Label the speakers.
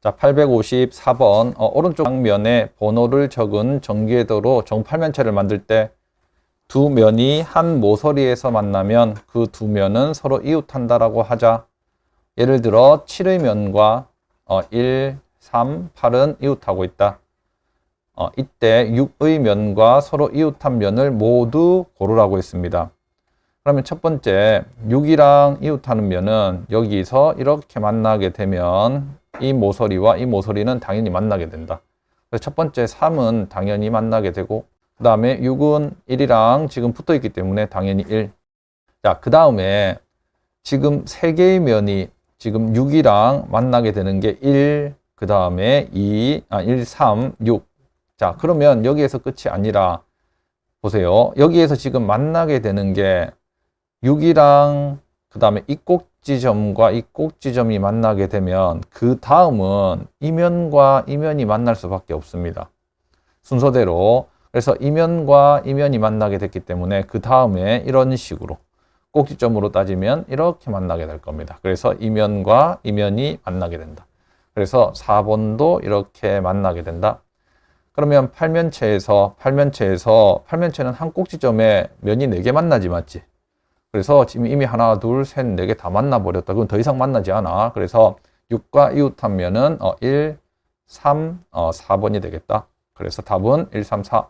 Speaker 1: 자, 854번 어, 오른쪽 면에 번호를 적은 전개도로 정팔면체를 만들 때 두 면이 한 모서리에서 만나면 그 두 면은 서로 이웃한다라고 하자. 예를 들어 7의 면과 어, 1, 3, 8은 이웃하고 있다. 어, 이때 6의 면과 서로 이웃한 면을 모두 고르라고 했습니다. 그러면 첫 번째 6이랑 이웃하는 면은 여기서 이렇게 만나게 되면 이 모서리와 이 모서리는 당연히 만나게 된다. 첫 번째 3은 당연히 만나게 되고 그 다음에 6은 1이랑 지금 붙어 있기 때문에 당연히 1. 자, 그 다음에 지금 세 개의 면이 지금 6이랑 만나게 되는 게 1, 그 다음에 2, 아, 1, 3, 6. 자, 그러면 여기에서 끝이 아니라 보세요. 여기에서 지금 만나게 되는 게 6이랑 그 다음에 이 꼭지점과 이 꼭지점이 만나게 되면 그 다음은 이면과 이면이 만날 수밖에 없습니다. 순서대로. 그래서 이면과 이면이 만나게 됐기 때문에 그 다음에 이런 식으로 꼭지점으로 따지면 이렇게 만나게 될 겁니다. 그래서 이면과 이면이 만나게 된다. 그래서 4번도 이렇게 만나게 된다. 그러면 팔면체에서 팔면체에서 팔면체는 한 꼭지점에 면이 4개 만나지 맞지? 그래서 지금 이미 하나, 둘, 셋, 네 개 다 만나 버렸다. 그건 더 이상 만나지 않아. 그래서 6과 이웃한 면은 어, 1, 3, 어, 4번이 되겠다. 그래서 답은 1, 3, 4.